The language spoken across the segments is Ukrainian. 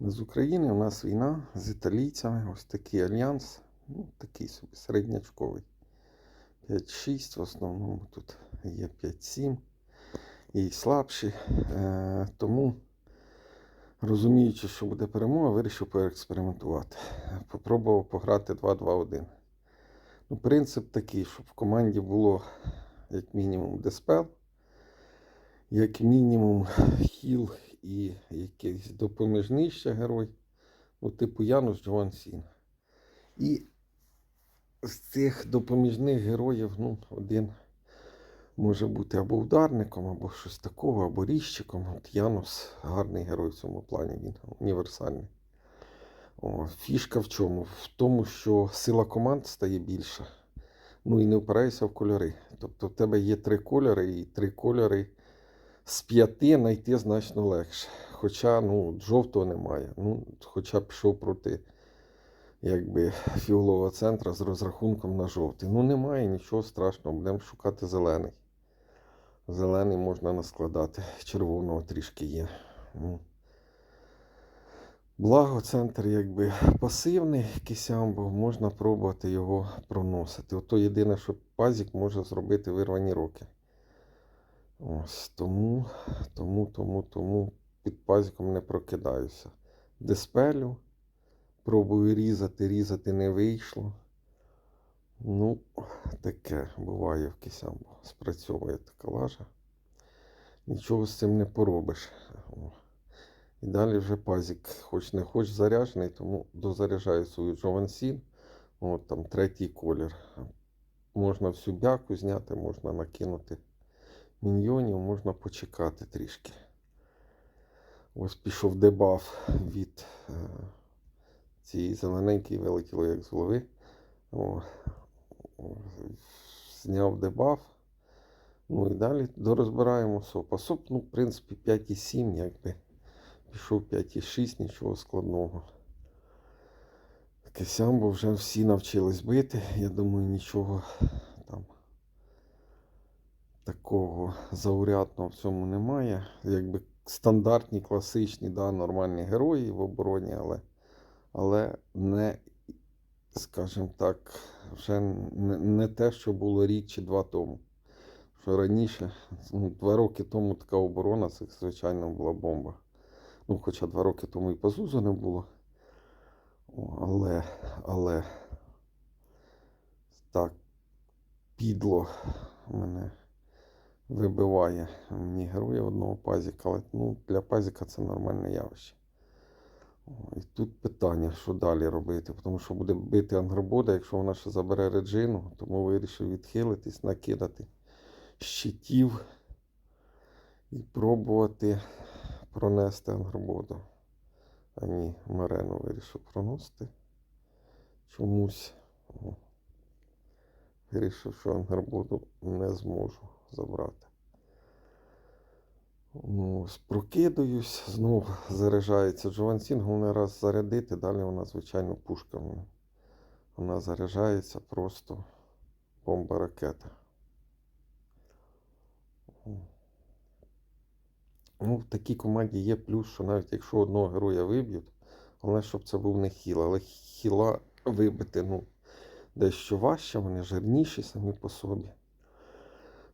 З України, у нас війна з італійцями, ось такий альянс, ну, такий собі середнячковий. 5-6 в основному тут є 5-7 і слабші. Е, тому, розуміючи, що буде перемога, вирішив поекспериментувати. Попробував пограти 2-2-1. Ну, принцип такий, щоб в команді було як мінімум диспел, як мінімум хіл і якийсь допоміжний ще герой, ну, типу Янус Джоан Сін. І з цих допоміжних героїв, ну, один може бути або ударником, або щось такого, або ріжчиком. От Янус гарний герой в цьому плані, він універсальний. О, фішка в чому? В тому, що сила команд стає більша. Ну і не впирайся в кольори. Тобто в тебе є три кольори, і три кольори з п'яти знайти значно легше. Хоча ну, жовтого немає. Ну, Хоча пішов проти якби, фіолового центра з розрахунком на жовтий. Ну немає нічого страшного, будемо шукати зелений. Зелений можна наскладати, червоного трішки є. Ну. Благо, центр якби пасивний кисямбо, можна пробувати його проносити. Ото єдине, що пазік може зробити вирвані роки. Ось тому, тому, тому, тому під пазіком не прокидаюся. Диспелю. Пробую різати, різати не вийшло. Ну, таке буває в кисямбо. Спрацьовує така лажа. Нічого з цим не поробиш. І далі вже пазик, хоч не хоч заряджений, тому дозаряджаю свою Джовансін. От там третій колір. Можна всю бяку зняти, можна накинути міньйонів, можна почекати трішки. Ось пішов дебаф від е, цієї зелененької вилетіло як з голови. О, зняв дебаф. Ну і далі дорозбираємо соп. А соп, ну, в принципі, 5,7, якби. Пішов 5,6, нічого складного. Таке сямбо вже всі навчились бити. Я думаю, нічого такого заурядного в цьому немає. Якби стандартні, класичні, да, нормальні герої в обороні, але, але не, скажімо так, вже не, не те, що було рік чи два тому. Що раніше, ну, два роки тому така оборона, це, звичайно, була бомба. Ну, хоча два роки тому і Пазузу не було. Але, але так підло мене вибиває мені героя одного пазіка, але ну, для пазіка це нормальне явище. І тут питання, що далі робити, тому що буде бити Ангробода, якщо вона ще забере реджину, тому вирішив відхилитись, накидати щитів і пробувати пронести Ангрободу. А ні, Марену вирішив проносити. Чомусь вирішив, що Ангрободу не зможу забрати. Ну, Прокидаюсь, знов заряджається Джовансін, головне раз зарядити, далі вона, звичайно, пушками. Вона заряджається просто бомба ракета. Ну, в такій команді є плюс, що навіть якщо одного героя виб'ють, головне, щоб це був не хіл, але хіла вибити ну, дещо важче, вони жирніші самі по собі.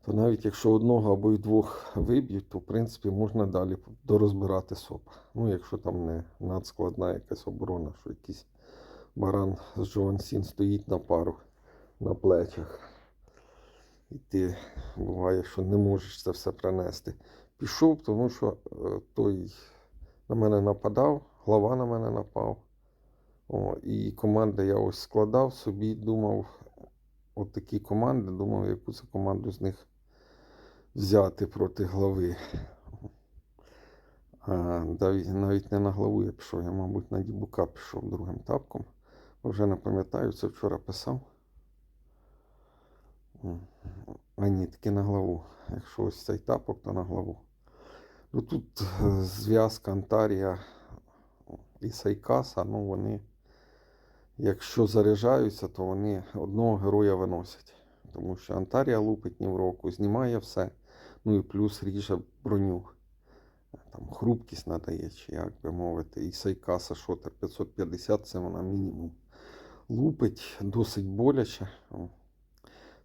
То навіть якщо одного або й двох виб'ють, то в принципі можна далі дорозбирати СОП. Ну, якщо там не надскладна якась оборона, що якийсь баран з Джовансін стоїть на пару на плечах. І ти буває, що не можеш це все принести. Пішов, тому що е, той на мене нападав, глава на мене напав. О, І команди я ось складав собі, думав, от такі команди, думав, яку це команду з них взяти проти. Навіть, навіть не на главу я пішов, я, мабуть, на Дібука пішов другим тапком. Вже не пам'ятаю, це вчора писав. А ні, таки на главу. Якщо ось цей тапок, то на главу. Ну Тут е, зв'язка Антарія і Сайкаса, ну вони, якщо заряджаються, то вони одного героя виносять. Тому що Антарія лупить ні в року, знімає все. Ну і плюс ріже броню. там, хрупкість надає, чи як би мовити. І Сайкаса Шотер 550 це вона мінімум. Лупить досить боляче.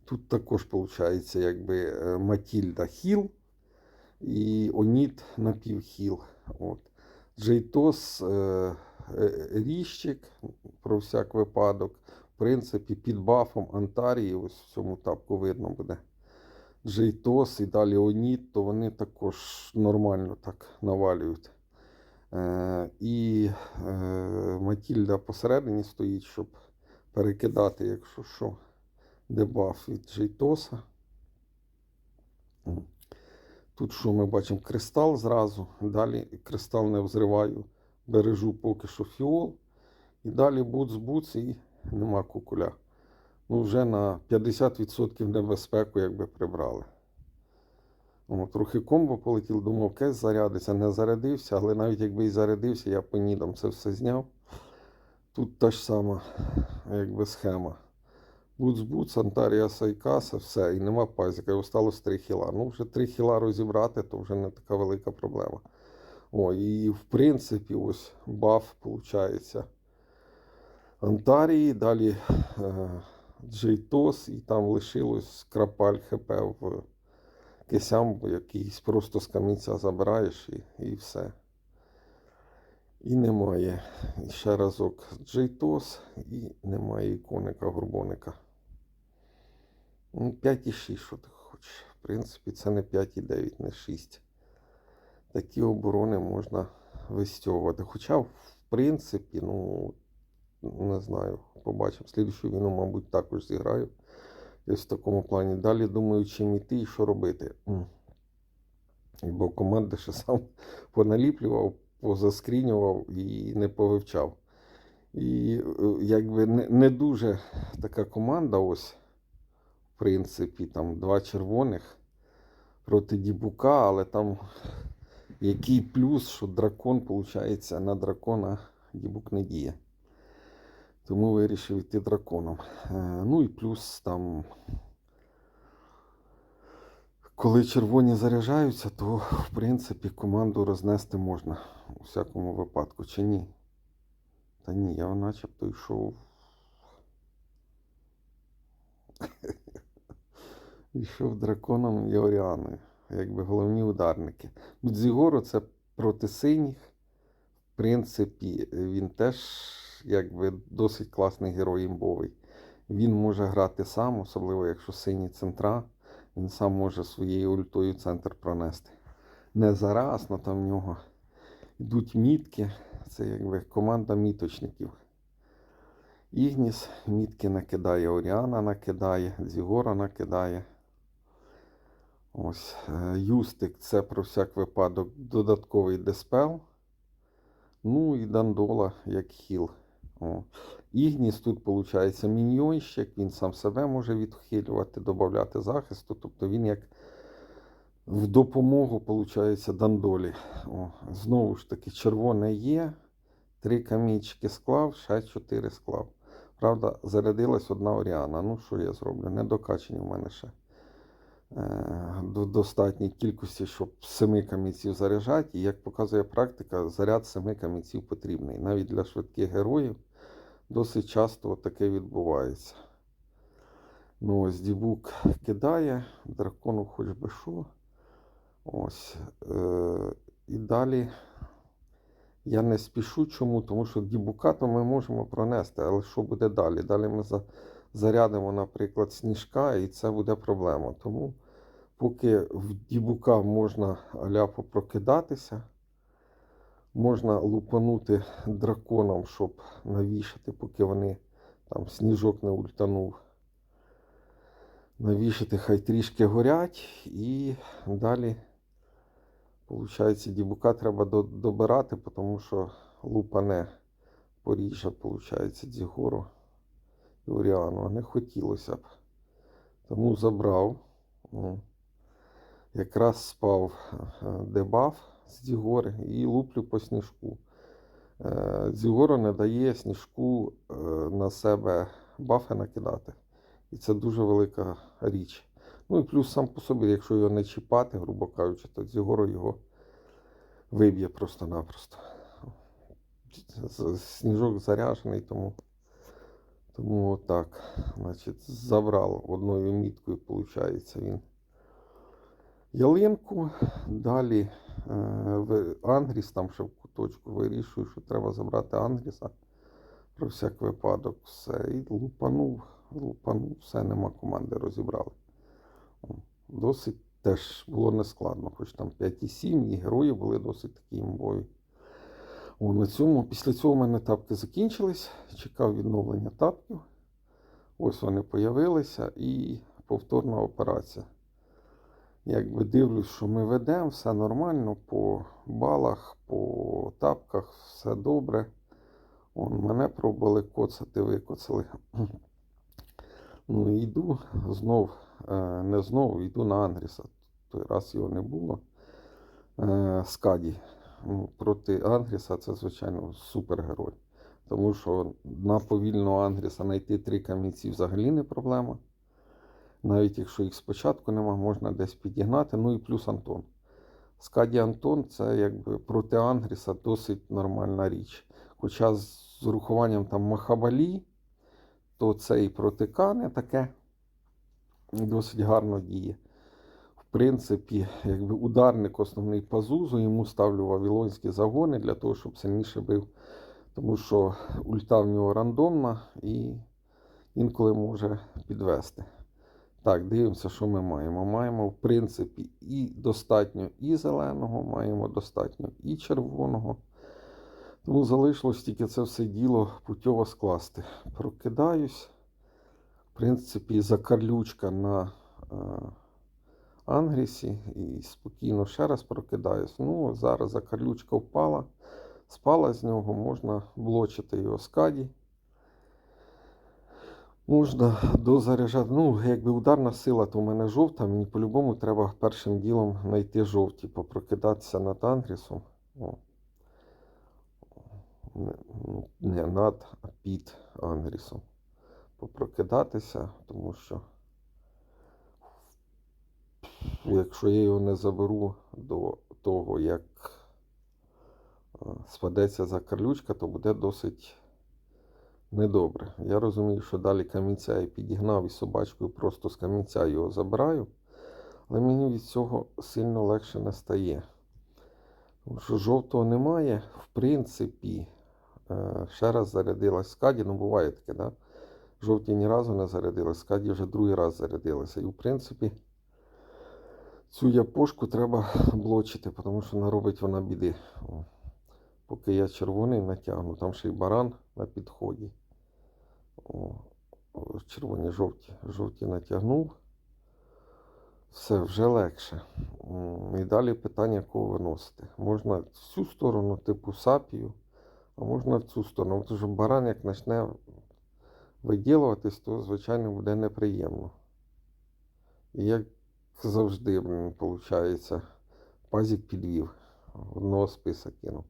Тут також виходить, якби е, Матільда Хіл і Оніт напівхіл. От. Джейтос е, е, Ріщик про всяк випадок. В принципі, під бафом Антарії, ось в цьому тапку видно буде. Джейтос і далі Оніт, то вони також нормально так навалюють. Е, і е, Матільда посередині стоїть, щоб перекидати, якщо що, дебаф від Джейтоса. Тут що ми бачимо кристал зразу. Далі кристал не взриваю, бережу поки що фіол. І далі буц-буц і нема кукуля. Ну, вже на 50% небезпеку якби прибрали. О, трохи комбо полетів, думав, кес зарядиться, не зарядився, але навіть якби і зарядився, я по нідам це все зняв. Тут та ж сама якби схема. Буц-буц, Антарія Сайкаса, все, і нема пазіка, і осталось 3 хіла. Ну, вже 3 хіла розібрати, то вже не така велика проблема. О, і в принципі, ось баф, виходить. Антарії, далі е, Джейтос, і там лишилось крапаль ХП в кисям, якийсь просто з камінця забираєш і, і все. І немає. І ще разок Джейтос, і немає іконика горбоника. Ну, 5,6, що ти хочеш. В принципі, це не 5,9, не 6. Такі оборони можна вистьовувати. Хоча, в принципі, ну, не знаю, побачимо. Слідущу війну, мабуть, також зіграю. Десь в такому плані. Далі думаю, чим іти і що робити. Бо команди ще сам поналіплював, позаскрінював і не повивчав. І е, якби не, не дуже така команда, ось, в принципі, там два червоних проти Дібука, але там який плюс, що дракон, виходить, на дракона Дібук не діє. Тому вирішив йти драконом. Е, Ну і плюс там. Коли червоні заряджаються, то в принципі команду рознести можна у всякому випадку, чи ні? Та ні, я начебто йшов. Йшов драконом і Оріаною, якби головні ударники. Дзігоро це проти синіх. В принципі, він теж якби досить класний герой імбовий. Він може грати сам, особливо якщо сині центра, він сам може своєю ультою центр пронести. Не зараз, але там в нього йдуть мітки. Це якби команда міточників. Ігніс мітки накидає, Оріана накидає, Зігора накидає. Ось е, Юстик це про всяк випадок додатковий диспел. Ну і Дандола як хіл. О. Ігніс тут, виходить, міньйонщик, він сам себе може відхилювати, додати захисту. Тобто він як в допомогу, виходить, Дандолі. О. Знову ж таки, червоне є. Три камінчики склав, ще чотири склав. Правда, зарядилась одна Оріана. Ну, що я зроблю? Недокачені в мене ще е, до достатньої кількості, щоб семи камінців заряджати. І як показує практика, заряд семи камінців потрібний. Навіть для швидких героїв досить часто таке відбувається. Ну, ось Дібук кидає, дракону хоч би що. Ось. Е, і далі я не спішу чому, тому що Дібука то ми можемо пронести, але що буде далі? Далі ми за, зарядимо, наприклад, сніжка, і це буде проблема. Тому поки в Дібука можна ляпо прокидатися, можна лупанути драконом, щоб навішати, поки вони там сніжок не ультанув. Навішати, хай трішки горять, і далі, виходить, дібука треба добирати, тому що лупане поріже, виходить, Дзігору і Оріану. А не хотілося б. Тому забрав. Якраз спав е, дебаф з Дігори і луплю по сніжку. Е, Дзігора не дає сніжку е, на себе бафи накидати. І це дуже велика річ. Ну і плюс сам по собі, якщо його не чіпати, грубо кажучи, то Дзігоро його виб'є просто-напросто. Сніжок заряжений, тому, тому отак. Значить, забрав одною міткою, виходить, він ялинку. Далі е, в Ангріс, там ще в куточку вирішую, що треба забрати Ангріса. Про всяк випадок все. І лупанув, лупанув, все, нема команди, розібрали. Досить теж було нескладно, хоч там 5,7, і герої були досить такі імбові. О, на цьому, після цього в мене тапки закінчились. Чекав відновлення тапків. Ось вони появилися і повторна операція. Якби дивлюсь, що ми ведемо, все нормально, по балах, по тапках, все добре. Он мене пробували коцати, викоцали. Ну йду знов, е, не знов, йду на Ангріса. Той раз його не було. Е, Скаді. Ну, Проти Ангріса це, звичайно, супергерой. Тому що на повільного Ангріса знайти три камінці взагалі не проблема. Навіть якщо їх спочатку нема, можна десь підігнати. Ну і плюс Антон. Скаді Антон це якби проти Ангріса досить нормальна річ. Хоча з урахуванням там Махабалі, то це і проти Кани таке досить гарно діє. В принципі, якби ударник основний пазузу, йому ставлю вавилонські загони для того, щоб сильніше бив. Тому що ульта в нього рандомна і інколи може підвести. Так, дивимося, що ми маємо. Маємо, в принципі, і достатньо і зеленого, маємо достатньо і червоного. Тому залишилось тільки це все діло путьово скласти. Прокидаюсь. В принципі, закарлючка на е, Ангрісі і спокійно ще раз прокидаюсь. Ну, зараз закарлючка впала, спала з нього, можна блочити його скаді. Можна дозаряджати. Ну, якби ударна сила, то в мене жовта. Мені по-любому треба першим ділом знайти жовті, попрокидатися над Ангрісом. О. Не, ну, над, а під Ангрісом. Попрокидатися, тому що якщо я його не заберу до того, як е, спадеться закарлючка, то буде досить недобре. Я розумію, що далі камінця я підігнав і собачкою просто з камінця його забираю, але мені від цього сильно легше не стає. Тому що жовтого немає, в принципі, е, ще раз зарядилась скаді, ну буває таке, да? Жовті ні разу не зарядилась, скаді вже другий раз зарядилася. І в принципі, цю япошку треба блочити, тому що наробить вона біди. Поки я червоний натягну, там ще й баран на підході. Червоні жовті, жовті натягнув. Все вже легше. І далі питання, кого виносити. Можна в цю сторону, типу сапію, а можна в цю сторону. Тому що баран, як почне виділуватись, то, звичайно, буде неприємно. І як завжди, виходить, пазік підвів. Одного списа кинув.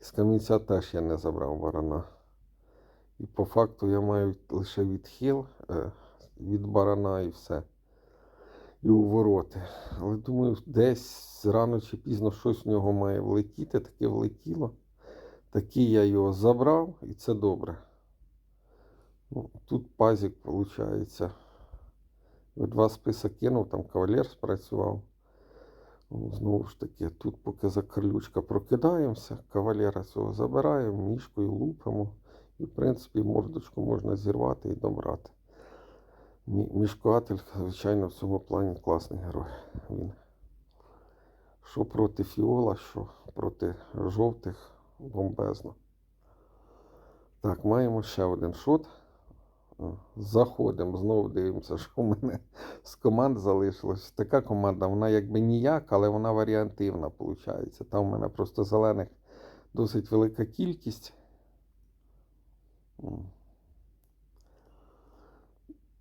З камінця теж я не забрав барана. І по факту я маю лише відхил е, від барана і все. І у вороти. Але думаю, десь рано чи пізно щось в нього має влетіти, таке влетіло. Такий я його забрав, і це добре. Ну, тут пазик, виходить. Два списа кинув, там кавалер спрацював. Ну, Знову ж таки, тут поки закарлючка прокидаємося, кавалера цього забираємо, мішкою лупимо. І, в принципі, мордочку можна зірвати і добрати. Мі- Мішкатель, звичайно, в цьому плані класний герой. Він. Що проти фіола, що проти жовтих бомбезно. Так, маємо ще один шот. Заходимо, знову дивимося, що в мене з команд залишилось. Така команда, вона якби ніяк, але вона варіантивна, виходить. Там в мене просто зелених досить велика кількість.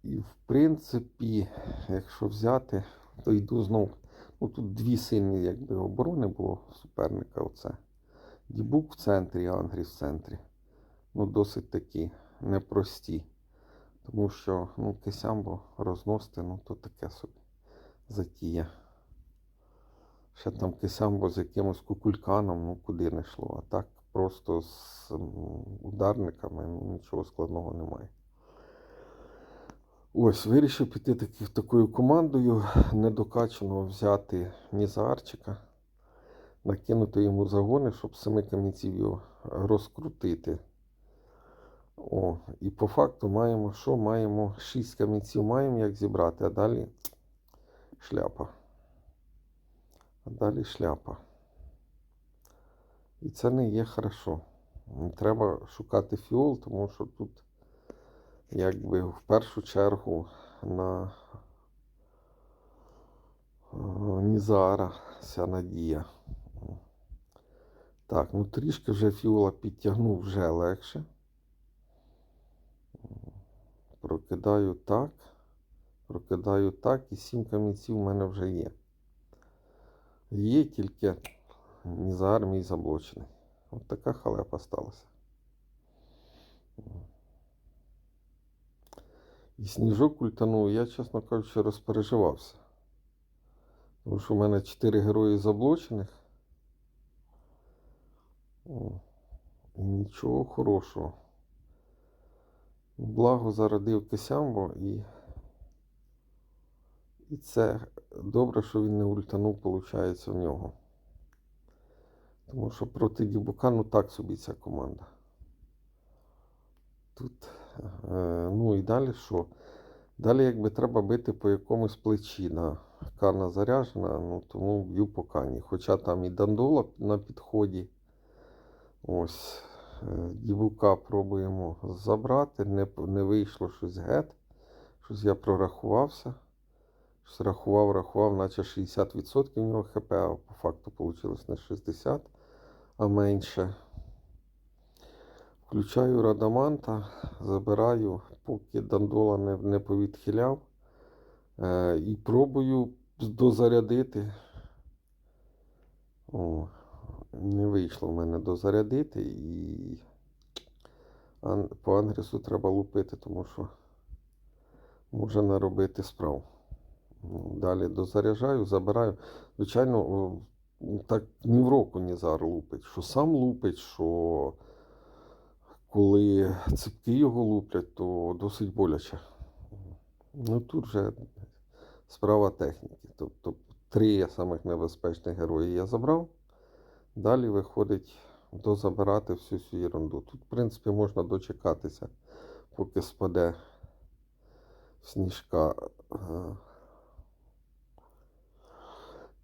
І в принципі, якщо взяти, то йду знову. Ну тут дві сильні якби, оборони було суперника. Оце. Дібук в центрі, Ангрі в центрі. Ну, досить такі непрості. Тому що ну, кисямбо розносити, ну то таке собі затія. ще там кисамбо з якимось кукульканом, ну куди не йшло. А так просто з ударниками нічого складного немає. Ось, вирішив піти таки, такою командою недокачаного взяти Нізарчика, накинути йому загони, щоб семи камінців його розкрутити. О, і по факту маємо що? Маємо 6 камінців, маємо як зібрати, а далі шляпа. А далі шляпа. І це не є хорошо. Треба шукати фіол, тому що тут якби в першу чергу на е, Нізара вся надія. Так, ну трішки вже фіола підтягнув вже легше. Прокидаю так. Прокидаю так, і сім камінців у мене вже є. Є тільки Нізар мій заблочений. От така халепа сталася. І сніжок культанув, я, чесно кажучи, розпереживався. Тому що в мене 4 герої заблочених. І нічого хорошого. Благо зародив Кисямбо і. І це добре, що він не ультанув, виходить, в нього. Тому що проти Дібука, ну так собі ця команда. Тут, е, ну і далі що? Далі якби треба бити по якомусь плечі. На Кана заряжена, ну тому б'ю по кані. Хоча там і Дандола на підході. Ось. е, Дібука пробуємо забрати. Не, не вийшло щось гет. Щось я прорахувався. Щось рахував, рахував, наче 60% в нього ХП, а по факту вийшло не 60, а менше. Включаю Радаманта, забираю, поки Дандола не, не повідхиляв. Е, і пробую дозарядити. О, не вийшло в мене дозарядити і ан- по Ангресу треба лупити, тому що може наробити справ. Далі дозаряджаю, забираю. Звичайно, так ні в року Нізар лупить, що сам лупить, що коли ципки його луплять, то досить боляче. Ну тут вже справа техніки. Тобто три самих небезпечних герої я забрав. Далі виходить дозабирати всю цю ерунду. Тут, в принципі, можна дочекатися, поки спаде сніжка.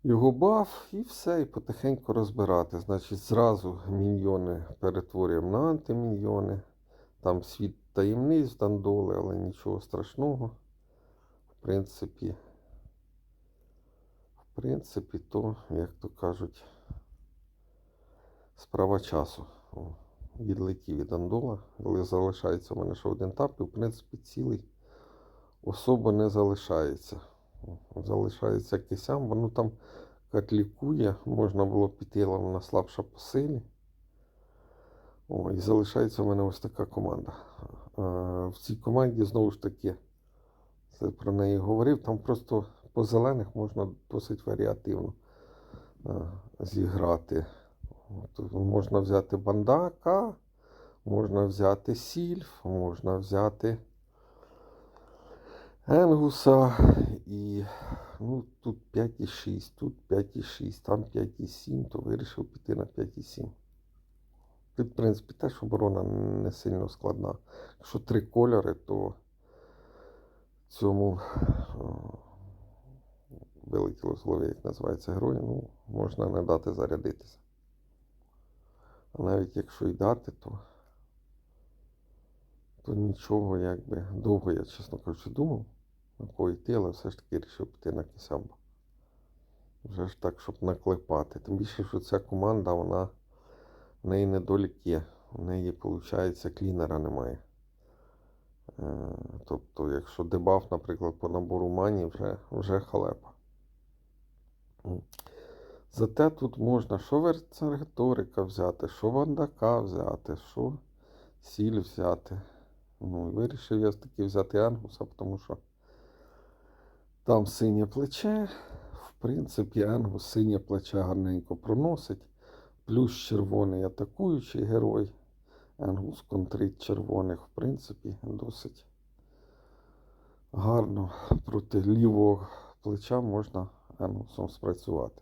Його баф і все, і потихеньку розбирати. Значить, зразу міньйони перетворюємо на антиміньйони. Там світ таємниць дандоли, але нічого страшного. В принципі, в принципі, то, як то кажуть, справа часу. Відлетів від андола, але залишається у мене ще один тап, і в принципі цілий особо не залишається. Залишається кисям, воно там котлікує, можна було піти, але вона слабша по силі. О, і залишається в мене ось така команда. В цій команді знову ж таки, це про неї говорив, там просто по зелених можна досить варіативно зіграти. От, можна взяти бандака, можна взяти сільф, можна взяти. Енгуса і ну, тут 5,6, тут 5,6, там 5,7, то вирішив піти на 5,7. Тут, в принципі, теж оборона не сильно складна. Якщо три кольори, то цьому вилетіло з голови, як називається герой, ну, можна не дати зарядитися. А навіть якщо й дати, то то нічого, якби довго я, чесно кажучи, думав, на кого йти, але все ж таки вирішив піти на Кисямбо. Вже ж так, щоб наклепати. Тим більше, що ця команда, вона в неї недолік є. У неї, виходить, клінера немає. Е, Тобто, якщо дебаф, наприклад, по набору мані, вже, вже халепа. Зате тут можна що Верцергаторика взяти, що Вандака взяти, що Сіль взяти. Ну, і вирішив я таки взяти Ангуса, тому що там синє плече, в принципі, Енгус синє плече гарненько проносить. Плюс червоний атакуючий герой. Енгус контрить червоних, в принципі, досить гарно проти лівого плеча можна Енгусом спрацювати.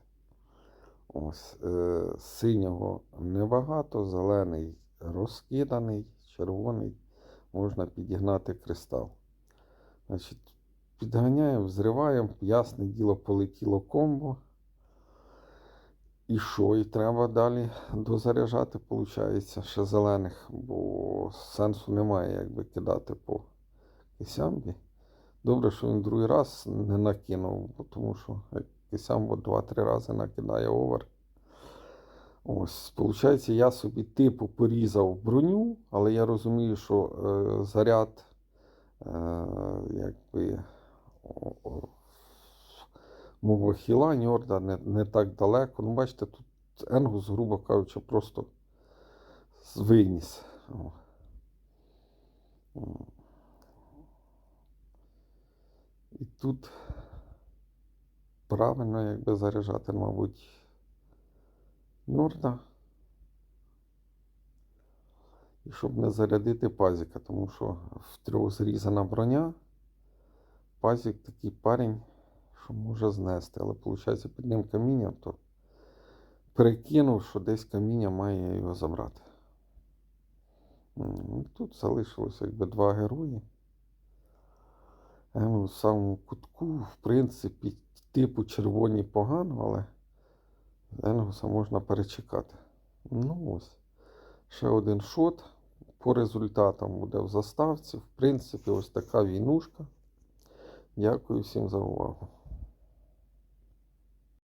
Ось, е, синього небагато, зелений розкиданий, червоний можна підігнати кристал. Значить, підганяємо, взриваємо, ясне діло, полетіло комбо. І що? І треба далі дозаряджати, виходить, ще зелених, бо сенсу немає, якби кидати по кисямбі. Добре, що він другий раз не накинув, тому що кисямбо 2-3 рази накидає овер. Ось, виходить, я собі типу порізав броню, але я розумію, що е, заряд е, якби, о, о, мого хіла Ньорда не, не так далеко. Ну, бачите, тут Енгус, грубо кажучи, просто виніс. І тут правильно якби заряджати, мабуть, Норда. І щоб не зарядити пазіка, тому що в трьох зрізана броня. Пазік такий парень, що може знести. Але виходить під ним каміння, то перекинув, що десь каміння має його забрати. І Тут залишилося якби два герої. В самому кутку, в принципі, типу червоні погано, але Енгуса можна перечекати. Ну ось. Ще один шот. По результатам буде в заставці. В принципі, ось така війнушка. Дякую всім за увагу.